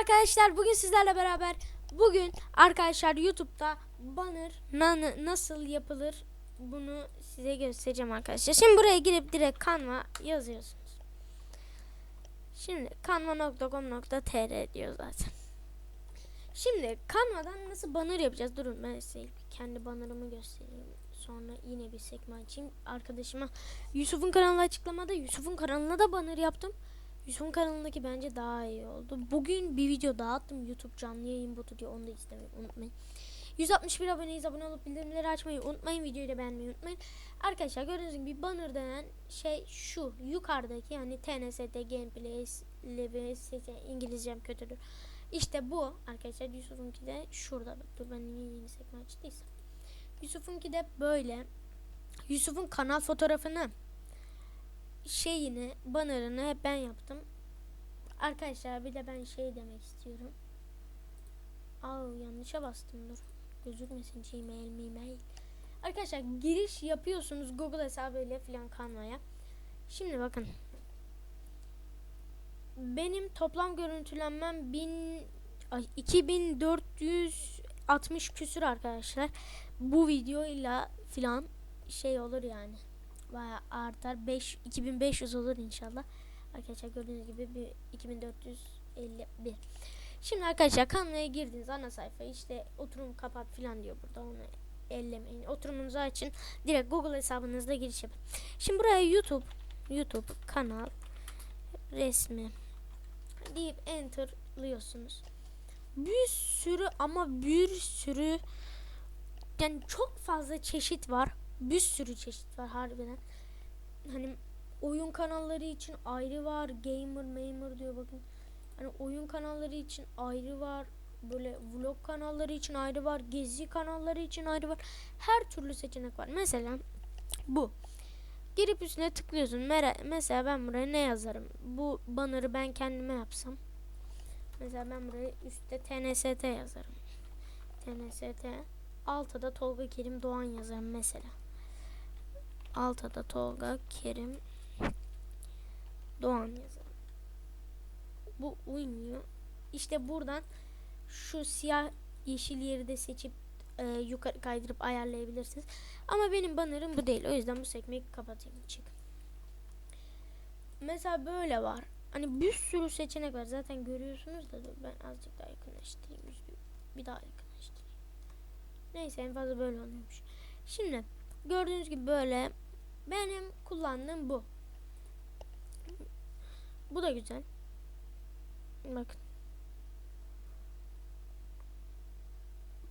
arkadaşlar bugün sizlerle beraber bugün arkadaşlar YouTube'da banner na- nasıl yapılır bunu size göstereceğim arkadaşlar. Şimdi buraya girip direkt Canva yazıyorsunuz. Şimdi canva.com.tr diyor zaten. Şimdi Canva'dan nasıl banner yapacağız? Durun ben size kendi bannerımı göstereyim. Sonra yine bir sekme açayım. Arkadaşıma Yusuf'un kanalı açıklamada Yusuf'un kanalına da banner yaptım. Yusuf'un kanalındaki bence daha iyi oldu. Bugün bir video daha attım. YouTube canlı yayın botu diye onu da izlemeyi unutmayın. 161 aboneyiz. Abone olup bildirimleri açmayı unutmayın. Videoyu da beğenmeyi unutmayın. Arkadaşlar gördüğünüz gibi banner denen şey şu. Yukarıdaki yani TNST Gameplay LVS İngilizcem kötüdür. İşte bu arkadaşlar Yusuf'unki de şurada. Dur ben niye yeni sekme açtıysam. Yusuf'unki de böyle. Yusuf'un kanal fotoğrafını şeyini, bannerını hep ben yaptım. Arkadaşlar bir de ben şey demek istiyorum. Aa yanlışa bastım dur. Gözükmesin Gmail, mail. Arkadaşlar giriş yapıyorsunuz Google hesabıyla filan Canva'ya. Şimdi bakın. Benim toplam görüntülenmem 1000 ay, 2460 küsür arkadaşlar. Bu videoyla filan şey olur yani bayağı artar. 5 2500 olur inşallah. Arkadaşlar gördüğünüz gibi bir 2451. Şimdi arkadaşlar kanalaya girdiniz ana sayfa işte oturum kapat filan diyor burada onu ellemeyin. Oturumunuzu açın. Direkt Google hesabınızda giriş yapın. Şimdi buraya YouTube YouTube kanal resmi deyip enterlıyorsunuz. Bir sürü ama bir sürü yani çok fazla çeşit var bir sürü çeşit var harbiden. Hani oyun kanalları için ayrı var. Gamer, mamer diyor bakın. Hani oyun kanalları için ayrı var. Böyle vlog kanalları için ayrı var. Gezi kanalları için ayrı var. Her türlü seçenek var. Mesela bu. Girip üstüne tıklıyorsun. Mesela ben buraya ne yazarım? Bu banner'ı ben kendime yapsam. Mesela ben buraya üstte TNST yazarım. TNST. Altıda Tolga Kerim Doğan yazarım mesela. Altıda Tolga Kerim Doğan yazarım. Bu uymuyor. İşte buradan şu siyah yeşil yeri de seçip e, yukarı kaydırıp ayarlayabilirsiniz. Ama benim bannerım bu değil. O yüzden bu sekmeyi kapatayım. Çık. Mesela böyle var. Hani bir sürü seçenek var. Zaten görüyorsunuz da dur ben azıcık daha yakınlaştırayım. Bir daha yakınlaştırayım. Neyse en fazla böyle oluyormuş. Şimdi gördüğünüz gibi böyle benim kullandığım bu. Bu da güzel. Bakın.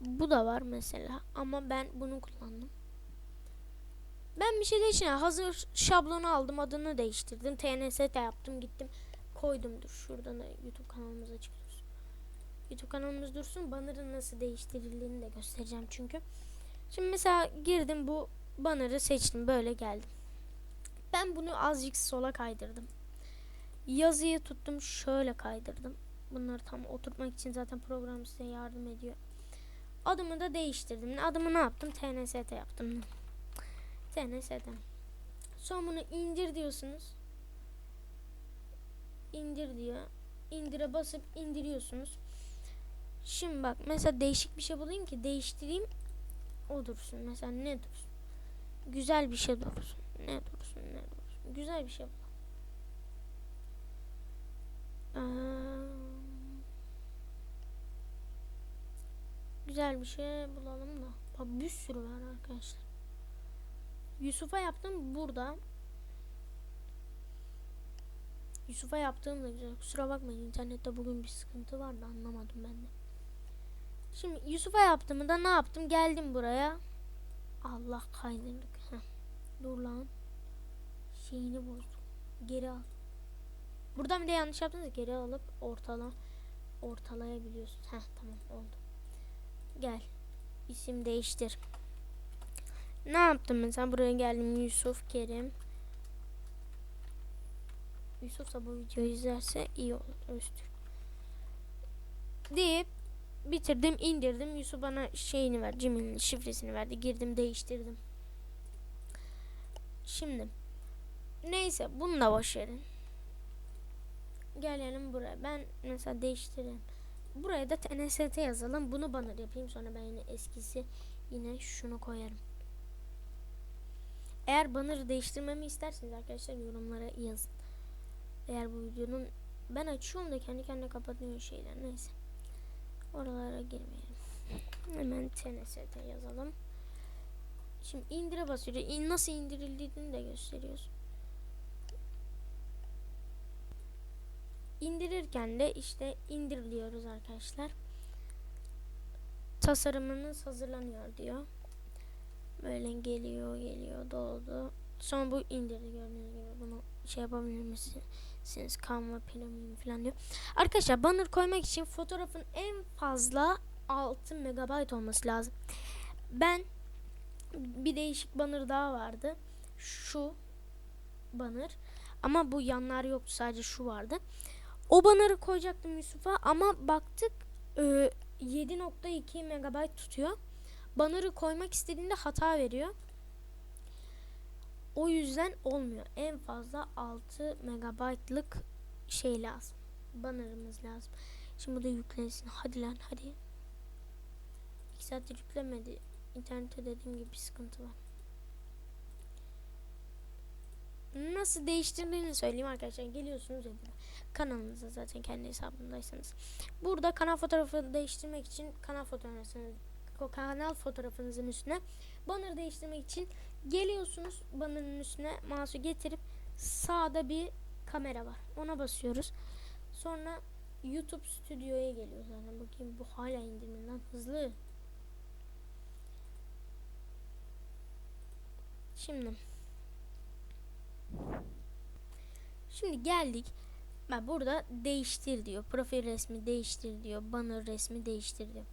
Bu da var mesela ama ben bunu kullandım. Ben bir şey değiştirdim. Hazır şablonu aldım adını değiştirdim. TNST yaptım gittim koydum. Dur şuradan da YouTube kanalımıza çıkıyoruz. YouTube kanalımız dursun. Banner'ın nasıl değiştirildiğini de göstereceğim çünkü. Şimdi mesela girdim bu banner'ı seçtim. Böyle geldim. Ben bunu azıcık sola kaydırdım. Yazıyı tuttum şöyle kaydırdım. Bunları tam oturtmak için zaten program size yardım ediyor. Adımı da değiştirdim. Adımı ne yaptım? TNST yaptım. TNST. Sonra bunu indir diyorsunuz. İndir diyor. İndire basıp indiriyorsunuz. Şimdi bak mesela değişik bir şey bulayım ki değiştireyim. O dursun. Mesela ne dursun? Güzel bir şey dursun. Ne dursun? Ne dursun? Güzel bir şey bul. Güzel bir şey bulalım da. Bak bir sürü var arkadaşlar. Yusuf'a yaptım burada. Yusuf'a yaptığım da güzel. Kusura bakmayın internette bugün bir sıkıntı var da anlamadım ben de. Şimdi Yusuf'a yaptığımı da ne yaptım? Geldim buraya. Allah kaydırdık. Heh. Dur lan. Şeyini bozdum. Geri al. Buradan bir de yanlış yaptınız. Geri alıp ortala ortalayabiliyorsun. Heh tamam oldu. Gel. İsim değiştir. Ne yaptım mesela? Buraya geldim. Yusuf Kerim. Yusuf da bu videoyu izlerse iyi olur. Öztürk. Deyip bitirdim indirdim. Yusuf bana şeyini ver. Gmail'in şifresini verdi. Girdim değiştirdim. Şimdi neyse bunu da boş verin. Gelelim buraya. Ben mesela değiştireyim. buraya da TNST yazalım. Bunu banner yapayım. Sonra ben yine eskisi yine şunu koyarım. Eğer banner'ı değiştirmemi isterseniz arkadaşlar yorumlara yazın. Eğer bu videonun ben açıyorum da kendi kendine kapatıyor şeyler. Neyse. Oralara girmeyelim. Hemen TNST yazalım. Şimdi indire basıyor. İn- Nasıl indirildiğini de gösteriyoruz. İndirirken de işte indir diyoruz arkadaşlar. Tasarımınız hazırlanıyor diyor. Böyle geliyor geliyor doldu. Sonra bu indirdi gördüğünüz gibi bunu şey yapabilir misiniz? Canva Premium falan diyor. Arkadaşlar banner koymak için fotoğrafın en fazla 6 MB olması lazım. Ben bir değişik banner daha vardı. Şu banner. Ama bu yanlar yoktu. Sadece şu vardı. O banner'ı koyacaktım Yusuf'a ama baktık e, 7.2 MB tutuyor. Banner'ı koymak istediğinde hata veriyor. O yüzden olmuyor. En fazla 6 MB'lık şey lazım. Banner'ımız lazım. Şimdi bu da yüklensin. Hadi lan hadi. 2 saattir yüklemedi. İnternette dediğim gibi bir sıkıntı var. Nasıl değiştirdiğini söyleyeyim arkadaşlar. Geliyorsunuz ya burada. Kanalınıza zaten kendi hesabındaysanız. Burada kanal fotoğrafı değiştirmek için kanal fotoğrafınızı kanal fotoğrafınızın üstüne banner değiştirmek için geliyorsunuz bannerın üstüne mouse'u getirip sağda bir kamera var. Ona basıyoruz. Sonra YouTube stüdyoya geliyor zaten. Bakayım bu hala indiriminden hızlı. Şimdi Şimdi geldik. Ben burada değiştir diyor. Profil resmi değiştir diyor. Banner resmi değiştir diyor.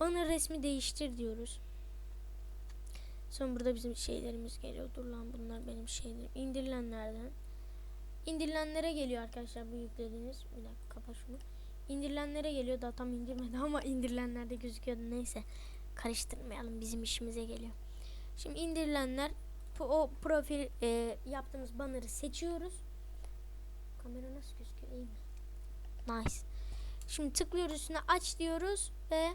Banner resmi değiştir diyoruz. Sonra burada bizim şeylerimiz geliyor. Dur lan bunlar benim şeylerim. İndirilenlerden. İndirilenlere geliyor arkadaşlar bu yüklediğiniz. Bir dakika kapa şunu. İndirilenlere geliyor. Daha tam indirmedi ama indirilenlerde gözüküyordu. Neyse. Karıştırmayalım. Bizim işimize geliyor. Şimdi indirilenler o profil e, yaptığımız banner'ı seçiyoruz. Kamera nasıl gözüküyor? İyi mi? Nice. Şimdi tıklıyoruz üstüne aç diyoruz ve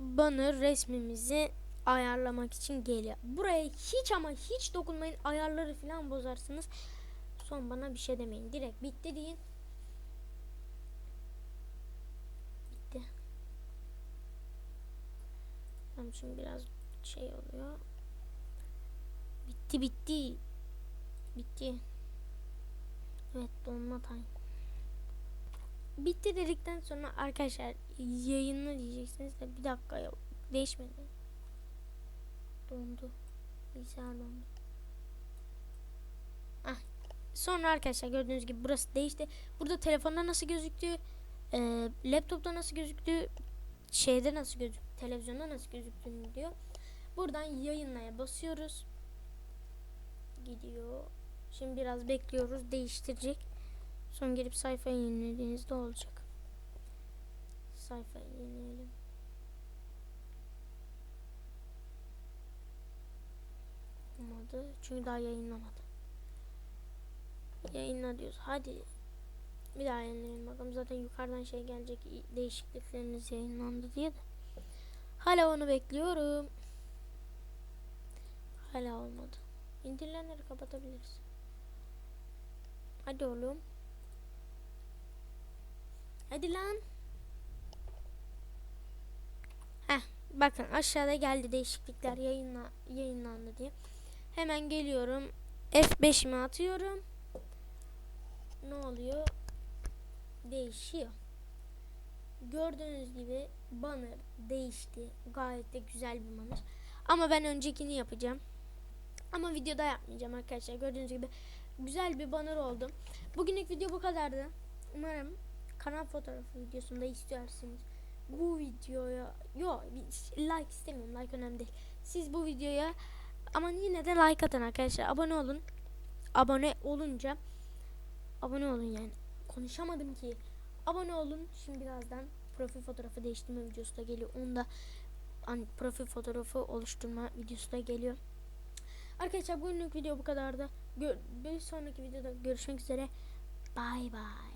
banner resmimizi ayarlamak için geliyor. Buraya hiç ama hiç dokunmayın. Ayarları falan bozarsınız. Son bana bir şey demeyin. Direkt bitti deyin. Bitti. Tamam şimdi biraz şey oluyor. Bitti bitti. Bitti. Evet donma time. Bitti dedikten sonra arkadaşlar yayınla diyeceksiniz de bir dakika yok. Değişmedi. Dondu. Bilgisayar dondu. Ah. Sonra arkadaşlar gördüğünüz gibi burası değişti. Burada telefonda nasıl gözüktü, e, laptopta nasıl gözüktü, şeyde nasıl gözüktü, televizyonda nasıl gözüktüğünü diyor. Buradan yayınlaya basıyoruz. Gidiyor. Şimdi biraz bekliyoruz. Değiştirecek. Son gelip sayfayı yenilediğinizde olacak. Sayfayı yenileyelim. Olmadı. Çünkü daha yayınlamadı. Yayınla diyoruz. Hadi. Bir daha yenileyelim bakalım. Zaten yukarıdan şey gelecek. Değişiklikleriniz yayınlandı diye de. Hala onu bekliyorum. Hala olmadı. İndirilenleri kapatabiliriz. Hadi oğlum. Hadi lan. Heh, bakın aşağıda geldi değişiklikler yayınla, yayınlandı diye. Hemen geliyorum. F5'imi atıyorum. Ne oluyor? Değişiyor. Gördüğünüz gibi banner değişti. Gayet de güzel bir banner. Ama ben öncekini yapacağım. Ama videoda yapmayacağım arkadaşlar. Gördüğünüz gibi güzel bir banner oldu. Bugünlük video bu kadardı. Umarım kanal fotoğrafı videosunda istiyorsunuz. Bu videoya yo like istemiyorum. Like önemli değil. Siz bu videoya ama yine de like atın arkadaşlar. Abone olun. Abone olunca abone olun yani. Konuşamadım ki. Abone olun. Şimdi birazdan profil fotoğrafı değiştirme videosu da geliyor. Onda hani profil fotoğrafı oluşturma videosu da geliyor. Arkadaşlar bugünlük video bu kadardı. Gör bir sonraki videoda görüşmek üzere. Bay bay.